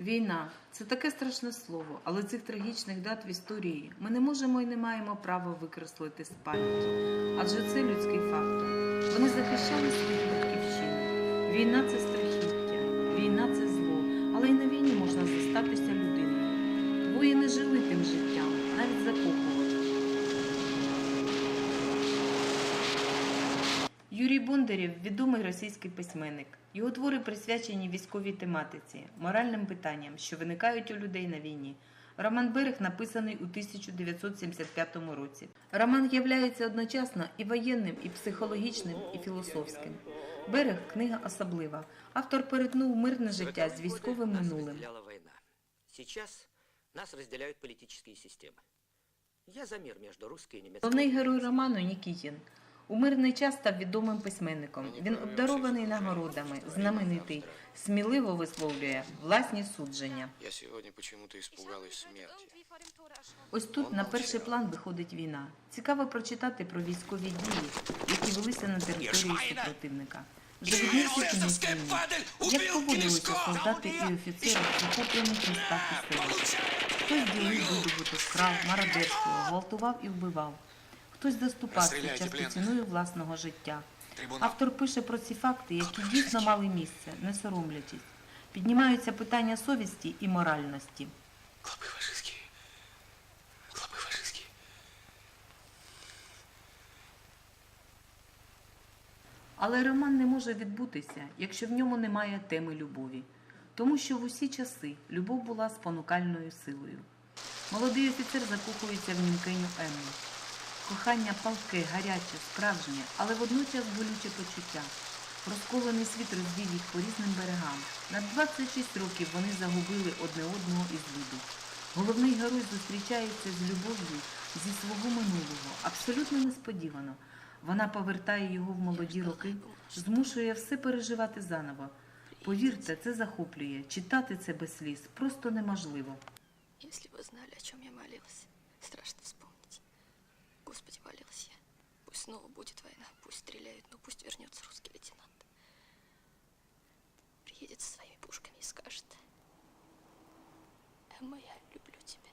Війна це таке страшне слово, але цих трагічних дат в історії ми не можемо і не маємо права викреслити з пам'яті. Адже це людський фактор. Вони захищали свою батьківщину. Війна це страхіття, війна це зло, але й на війні можна зостатися людиною. Воїни жили тим життям, навіть Юрій Бондарєв відомий російський письменник. Його твори присвячені військовій тематиці, моральним питанням, що виникають у людей на війні. Роман Берег написаний у 1975 році. Роман являється одночасно і воєнним, і психологічним, і філософським. Берег книга особлива. Автор перетнув мирне життя з військовим минулим. Сейчас нас разделяют политические системы. Я за мир между русской и немецкой. Головний герой роману Нікітін. У мирний час став відомим письменником. Він обдарований нагородами, знаменитий, сміливо висловлює власні судження. Я сегодня почему-то испугалась смерти. Ось тут на перший план виходить війна. Цікаво прочитати про військові дії, які велися на території супротивника. Вже кінець війни. Як поводилися солдати і офіцери, захоплених містах і селищах? Хтось ділив видобуток, крав, мародерствував, гвалтував і вбивав. Хтось заступався Розстріляйте часто ціною власного життя. Автор пише про ці факти, які дійсно мали місце, не соромлячись. Піднімаються питання совісті і моральності. Але роман не може відбутися, якщо в ньому немає теми любові. Тому що в усі часи любов була спонукальною силою. Молодий офіцер закохується в нінкиню Емму. Кохання палке, гаряче, справжнє, але водночас болюче почуття. Розколений світ розвів їх по різним берегам. На 26 років вони загубили одне одного із виду. Головний герой зустрічається з любов'ю зі свого минулого, абсолютно несподівано. Вона повертає його в молоді роки, змушує все переживати заново. Повірте, це захоплює. Читати це без сліз просто неможливо. Если бы знали, о чем я вспомнить. Господи, молилась я. Пусть снова будет война, пусть стреляют, но пусть вернется русский лейтенант. Приедет со своими пушками и скажет, Эмма, я люблю тебя.